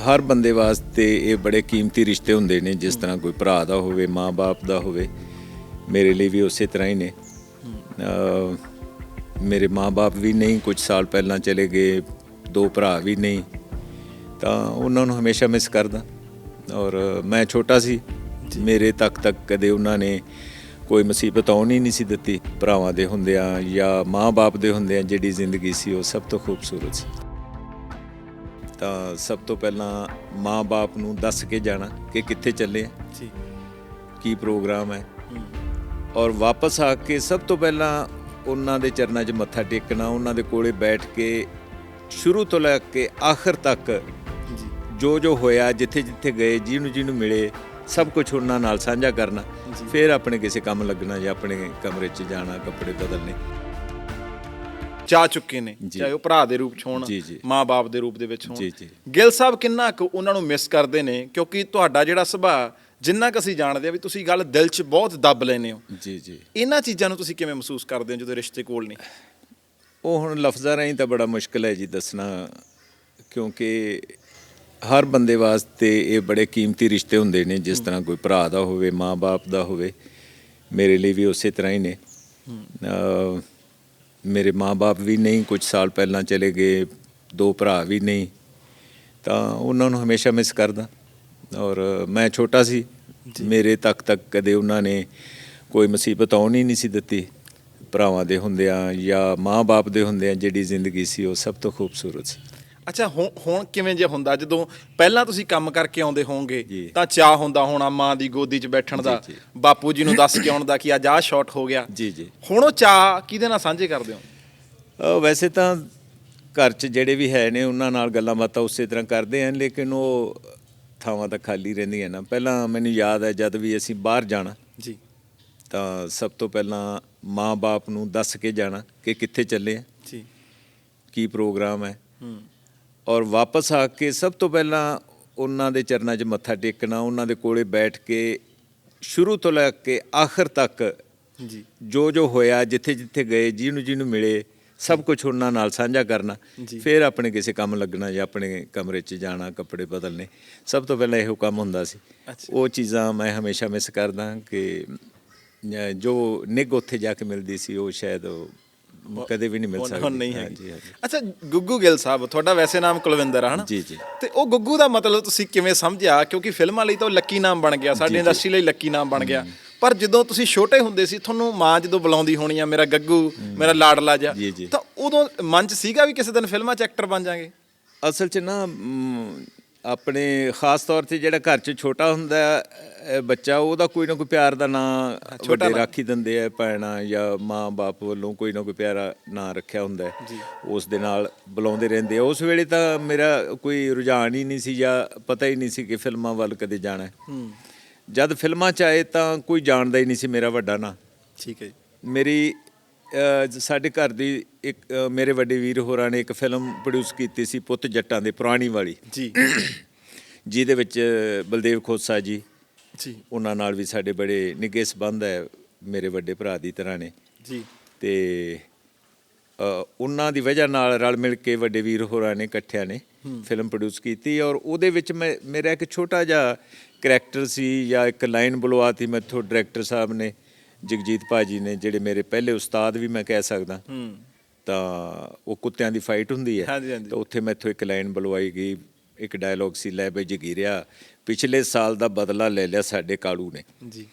ਹਰ ਬੰਦੇ ਵਾਸਤੇ ਇਹ ਬੜੇ ਕੀਮਤੀ ਰਿਸ਼ਤੇ ਹੁੰਦੇ ਨੇ ਜਿਸ ਤਰ੍ਹਾਂ ਕੋਈ ਭਰਾ ਦਾ ਹੋਵੇ ਮਾਂ-ਬਾਪ ਦਾ ਹੋਵੇ ਮੇਰੇ ਲਈ ਵੀ ਉਸੇ ਤਰ੍ਹਾਂ ਹੀ ਨੇ। ਮੇਰੇ ਮਾਂ-ਬਾਪ ਵੀ ਨਹੀਂ ਕੁਝ ਸਾਲ ਪਹਿਲਾਂ ਚਲੇ ਗਏ ਦੋ ਭਰਾ ਵੀ ਨਹੀਂ ਤਾਂ ਉਹਨਾਂ ਨੂੰ ਹਮੇਸ਼ਾ ਮਿਸ ਕਰਦਾ। ਔਰ ਮੈਂ ਛੋਟਾ ਸੀ ਮੇਰੇ ਤੱਕ ਤੱਕ ਕਦੇ ਉਹਨਾਂ ਨੇ ਕੋਈ ਮੁਸੀਬਤ ਆਉਣ ਹੀ ਨਹੀਂ ਸੀ ਦਿੱਤੀ ਭਰਾਵਾਂ ਦੇ ਹੁੰਦਿਆਂ ਜਾਂ ਮਾਂ-ਬਾਪ ਦੇ ਹੁੰਦਿਆਂ ਜਿਹੜੀ ਜ਼ਿੰਦਗੀ ਸੀ ਉਹ ਸਭ ਤੋਂ ਖੂਬਸੂਰਤ ਸੀ। ਤਾਂ ਸਭ ਤੋਂ ਪਹਿਲਾਂ ਮਾਂ-ਬਾਪ ਨੂੰ ਦੱਸ ਕੇ ਜਾਣਾ ਕਿ ਕਿੱਥੇ ਚੱਲੇ ਆ। ਜੀ। ਕੀ ਪ੍ਰੋਗਰਾਮ ਹੈ। ਔਰ ਵਾਪਸ ਆ ਕੇ ਸਭ ਤੋਂ ਪਹਿਲਾਂ ਉਹਨਾਂ ਦੇ ਚਰਨਾਂ 'ਚ ਮੱਥਾ ਟੇਕਣਾ ਉਹਨਾਂ ਦੇ ਕੋਲੇ ਬੈਠ ਕੇ ਸ਼ੁਰੂ ਤੋਂ ਲੈ ਕੇ ਆਖਰ ਤੱਕ ਜੀ। ਜੋ ਹੋਇਆ ਜਿੱਥੇ ਜਿੱਥੇ ਗਏ ਜਿਹਨੂੰ ਜਿਹਨੂੰ ਮਿਲੇ ਸਭ ਕੁਝ ਉਹਨਾਂ ਨਾਲ ਸਾਂਝਾ ਕਰਨਾ। ਫਿਰ ਆਪਣੇ ਕਿਸੇ ਕੰਮ ਲੱਗਣਾ ਜਾਂ ਆਪਣੇ ਕਮਰੇ 'ਚ ਜਾਣਾ ਕੱਪੜੇ ਬਦਲਨੇ ਜਾ ਚੁੱਕੇ ਨੇ ਜੀ। ਚਾਹੇ ਉਹ ਭਰਾ ਦੇ ਰੂਪ ਚ ਹੋਣ ਜੀ, ਜੀ। ਮਾਂ-ਬਾਪ ਦੇ ਰੂਪ ਦੇ ਵਿੱਚ ਹੋਣ। ਜੀ। ਗਿੱਲ ਸਾਹਿਬ ਕਿੰਨਾ ਕੁ ਉਹਨਾਂ ਨੂੰ ਮਿਸ ਕਰਦੇ ਨੇ ਕਿਉਂਕਿ ਤੁਹਾਡਾ ਜਿਹੜਾ ਸੁਭਾਅ ਜਿੰਨਾ ਕੁ ਅਸੀਂ ਜਾਣਦੇ ਆ ਵੀ ਤੁਸੀਂ ਗੱਲ ਦਿਲ 'ਚ ਬਹੁਤ ਦੱਬ ਲੈਨੇ ਹੋ। ਜੀ ਜੀ। ਇਹਨਾਂ ਚੀਜ਼ਾਂ ਨੂੰ ਤੁਸੀਂ ਕਿਵੇਂ ਮਹਿਸੂਸ ਕਰਦੇ ਹੋ ਜਦੋਂ ਰਿਸ਼ਤੇ ਕੋਲ ਨਹੀਂ ਉਹ ਹੁਣ ਲਫ਼ਜ਼ਾਂ ਰਾਹੀਂ ਤਾਂ ਬੜਾ ਮੁਸ਼ਕਲ ਹੈ ਜੀ ਦੱਸਣਾ ਕਿਉਂਕਿ ਹਰ ਬੰਦੇ ਵਾਸਤੇ ਇਹ ਬੜੇ ਕੀਮਤੀ ਰਿਸ਼ਤੇ ਹੁੰਦੇ ਨੇ ਜਿਸ ਤਰ੍ਹਾਂ ਕੋਈ ਭਰਾ ਦਾ ਹੋਵੇ ਮਾਂ-ਬਾਪ ਦਾ ਹੋਵੇ ਮੇਰੇ ਲਈ ਵੀ ਉਸੇ ਤਰ੍ਹਾਂ ਹੀ ਨੇ। ਮੇਰੇ ਮਾਂ-ਬਾਪ ਵੀ ਨਹੀਂ ਕੁਝ ਸਾਲ ਪਹਿਲਾਂ ਚਲੇ ਗਏ ਦੋ ਭਰਾ ਵੀ ਨਹੀਂ ਤਾਂ ਉਹਨਾਂ ਨੂੰ ਹਮੇਸ਼ਾ ਮਿਸ ਕਰਦਾ। ਔਰ ਮੈਂ ਛੋਟਾ ਸੀ ਮੇਰੇ ਤੱਕ ਤੱਕ ਕਦੇ ਉਹਨਾਂ ਨੇ ਕੋਈ ਮੁਸੀਬਤ ਆਉਣ ਹੀ ਨਹੀਂ ਸੀ ਦਿੱਤੀ। ਭਰਾਵਾਂ ਦੇ ਹੁੰਦਿਆਂ ਜਾਂ ਮਾਂ-ਬਾਪ ਦੇ ਹੁੰਦਿਆਂ ਜਿਹੜੀ ਜ਼ਿੰਦਗੀ ਸੀ ਉਹ ਸਭ ਤੋਂ ਖੂਬਸੂਰਤ ਸੀ। ਅੱਛਾ ਹੁਣ ਹੁਣ ਕਿਵੇਂ ਜੇ ਹੁੰਦਾ? ਜਦੋਂ ਪਹਿਲਾਂ ਤੁਸੀਂ ਕੰਮ ਕਰਕੇ ਆਉਂਦੇ ਹੋਵੋਗੇ ਜੀ। ਤਾਂ ਚਾਹ ਹੁੰਦਾ ਹੋਣਾ ਮਾਂ ਦੀ ਗੋਦੀ 'ਚ ਬੈਠਣ ਦਾ ਜੀ, ਜੀ। ਬਾਪੂ ਜੀ ਨੂੰ ਦੱਸ ਕੇ ਆਉਣ ਦਾ ਕਿ ਅੱਜ ਆਹ ਸ਼ਾਟ ਹੋ ਗਿਆ। ਜੀ ਜੀ। ਹੁਣ ਉਹ ਚਾਹ ਕਿਹਦੇ ਨਾਲ ਸਾਂਝੇ ਕਰਦੇ ਹੋ? ਅ, ਵੈਸੇ ਤਾਂ ਘਰ 'ਚ ਜਿਹੜੇ ਵੀ ਹੈ ਨੇ ਉਹਨਾਂ ਨਾਲ ਗੱਲਾਂ ਬਾਤਾਂ ਉਸੇ ਤਰ੍ਹਾਂ ਕਰਦੇ ਆਂ ਲੇਕਿਨ ਉਹ ਥਾਵਾਂ ਤਾਂ ਖਾਲੀ ਰਹਿੰਦੀਆਂ ਨਾ। ਪਹਿਲਾਂ ਮੈਨੂੰ ਯਾਦ ਹੈ ਜਦ ਵੀ ਅਸੀਂ ਬਾਹਰ ਜਾਣਾ ਜੀ। ਤਾਂ ਸਭ ਤੋਂ ਪਹਿਲਾਂ ਮਾਂ-ਬਾਪ ਨੂੰ ਦੱਸ ਕੇ ਜਾਣਾ ਕਿ ਕਿੱਥੇ ਚੱਲੇ ਆ ਜੀ। ਕੀ ਪ੍ਰੋਗਰਾਮ ਹੈ। ਹੂੰ। ਔਰ ਵਾਪਸ ਆ ਕੇ ਸਭ ਤੋਂ ਪਹਿਲਾਂ ਉਹਨਾਂ ਦੇ ਚਰਨਾਂ 'ਚ ਮੱਥਾ ਟੇਕਣਾ ਉਹਨਾਂ ਦੇ ਕੋਲੇ ਬੈਠ ਕੇ ਸ਼ੁਰੂ ਤੋਂ ਲੈ ਕੇ ਆਖਰ ਤੱਕ ਜੀ ਜੋ ਜੋ ਹੋਇਆ ਜਿੱਥੇ ਜਿੱਥੇ ਗਏ ਜਿਹਨੂੰ ਜਿਹਨੂੰ ਮਿਲੇ ਸਭ ਕੁਝ ਉਹਨਾਂ ਨਾਲ ਸਾਂਝਾ ਕਰਨਾ। ਫਿਰ ਆਪਣੇ ਕਿਸੇ ਕੰਮ ਲੱਗਣਾ ਜਾਂ ਆਪਣੇ ਕਮਰੇ 'ਚ ਜਾਣਾ ਕੱਪੜੇ ਬਦਲਨੇ ਸਭ ਤੋਂ ਪਹਿਲਾਂ ਇਹੋ ਕੰਮ ਹੁੰਦਾ ਸੀ। ਉਹ ਚੀਜ਼ਾਂ ਮੈਂ ਹਮੇਸ਼ਾ ਮਿਸ ਕਰਦਾ ਕਿ ਜੋ ਨਿੱਘ ਉੱਥੇ ਜਾ ਕੇ ਮਿਲਦੀ ਸੀ ਉਹ ਸ਼ਾਇਦ ਕਦੇ ਵੀ ਨਹੀਂ ਮਿਲ ਸਕਦੀ। ਹੁਣ ਨਹੀਂ ਹੈਗੀ। ਅੱਛਾ ਗੁੱਗੂ ਗਿੱਲ ਸਾਹਿਬ ਤੁਹਾਡਾ ਵੈਸੇ ਨਾਮ ਕੁਲਵਿੰਦਰ ਹਨਾ? ਜੀ ਜੀ। ਤੇ ਉਹ ਗੁੱਗੂ ਦਾ ਮਤਲਬ ਤੁਸੀਂ ਕਿਵੇਂ ਸਮਝਿਆ? ਕਿਉਂਕਿ ਫਿਲਮਾਂ ਲਈ ਤਾਂ ਉਹ ਲੱਕੀ ਨਾਮ ਬਣ ਗਿਆ ਸਾਡੀ ਇੰਡਸਟਰੀ ਲਈ ਲੱਕੀ ਨਾਮ ਬਣ ਗਿਆ। ਪਰ ਜਦੋਂ ਤੁਸੀਂ ਛੋਟੇ ਹੁੰਦੇ ਸੀ ਤੁਹਾਨੂੰ ਮਾਂ ਜਦੋਂ ਬੁਲਾਉਂਦੀ ਹੋਣੀ ਆ ਮੇਰਾ ਗੱਗੂ ਮੇਰਾ ਲਾਡਲਾ ਜਾ। ਤਾਂ ਉਦੋਂ ਮਨ 'ਚ ਸੀਗਾ ਵੀ ਕਿਸੇ ਦਿਨ ਫਿਲਮਾਂ 'ਚ ਐਕਟਰ ਬਣ ਜਾਾਂਗੇ? ਅਸਲ 'ਚ ਨਾ ਆਪਣੇ ਖਾਸ ਤੌਰ ਤੇ ਜਿਹੜਾ ਘਰ 'ਚ ਛੋਟਾ ਹੁੰਦਾ ਬੱਚਾ ਉਹਦਾ ਕੋਈ ਨਾ ਕੋਈ ਪਿਆਰ ਦਾ ਨਾਂ ਛੋਟਾ ਵੱਡੇ। ਰਾਖੀ ਦਿੰਦੇ ਆ ਭੈਣਾਂ ਜਾਂ ਮਾਂ-ਬਾਪ ਵੱਲੋਂ ਕੋਈ ਨਾ ਕੋਈ ਪਿਆਰਾ ਨਾਂ ਰੱਖਿਆ ਹੁੰਦਾ। ਉਸ ਦੇ ਨਾਲ ਬੁਲਾਉਂਦੇ ਰਹਿੰਦੇ ਆ। ਉਸ ਵੇਲੇ ਤਾਂ ਮੇਰਾ ਕੋਈ ਰੁਝਾਨ ਹੀ ਨਹੀਂ ਸੀ ਜਾਂ ਪਤਾ ਹੀ ਨਹੀਂ ਸੀ ਕਿ ਫਿਲਮਾਂ ਵੱਲ ਕਦੇ ਜਾਣਾ ਜਦ ਫਿਲਮਾਂ 'ਚ ਆਏ ਤਾਂ ਕੋਈ ਜਾਣਦਾ ਹੀ ਨਹੀਂ ਸੀ ਮੇਰਾ ਵੱਡਾ ਨਾਂ। ਠੀਕ ਹੈ ਜੀ। ਮੇਰੀ ਸਾਡੇ ਘਰ ਦੀ ਇੱਕ ਮੇਰੇ ਵੱਡੇ ਵੀਰ ਹੋਰਾਂ ਨੇ ਇੱਕ ਫਿਲਮ ਪ੍ਰੋਡਿਊਸ ਕੀਤੀ ਸੀ ਪੁੱਤ ਜੱਟਾਂ ਦੇ ਪੁਰਾਣੀ ਵਾਲੀ। ਜੀ। ਜਿਹਦੇ ਵਿੱਚ ਬਲਦੇਵ ਖੋਸਾ ਜੀ ਜੀ। ਉਹਨਾਂ ਨਾਲ ਵੀ ਸਾਡੇ ਬੜੇ ਨਿੱਘੇ ਸੰਬੰਧ ਹੈ ਮੇਰੇ ਵੱਡੇ ਭਰਾ ਦੀ ਤਰ੍ਹਾਂ ਨੇ। ਜੀ। ਤੇ ਉਹਨਾਂ ਦੀ ਵਜ੍ਹਾ ਨਾਲ ਰਲ ਮਿਲ ਕੇ ਵੱਡੇ ਵੀਰ ਹੋਰਾਂ ਨੇ ਇਕੱਠਿਆਂ ਨੇ ਫਿਲਮ ਪ੍ਰੋਡਿਊਸ ਕੀਤੀ ਔਰ ਉਹਦੇ ਵਿੱਚ ਮੈਂ ਮੇਰਾ ਇੱਕ ਛੋਟਾ ਜਿਹਾ ਕਰੈਕਟਰ ਸੀ ਜਾਂ ਇੱਕ ਲਾਈਨ ਬੁਲਵਾਤੀ ਮੈਥੋਂ ਡਾਇਰੈਕਟਰ ਸਾਹਿਬ ਨੇ ਜਗਜੀਤ ਭਾਜੀ ਨੇ ਜਿਹੜੇ ਮੇਰੇ ਪਹਿਲੇ ਉਸਤਾਦ ਵੀ ਮੈਂ ਕਹਿ ਸਕਦਾ। ਹੂੰ। ਤਾਂ ਉਹ ਕੁੱਤਿਆਂ ਦੀ ਫਾਈਟ ਹੁੰਦੀ ਹੈ। ਹਾਂਜੀ, ਹਾਂਜੀ। ਤਾਂ ਉੱਥੇ ਮੈਥੋਂ ਇੱਕ ਲਾਈਨ ਬੁਲਵਾਈ ਗਈ ਇੱਕ ਡਾਇਲੌਗ ਸੀ ਲੈ ਬਈ ਜਗੀਰਿਆ ਪਿਛਲੇ ਸਾਲ ਦਾ ਬਦਲਾ ਲੈ ਲਿਆ ਸਾਡੇ ਕਾਲੂ ਨੇ। ਜੀ।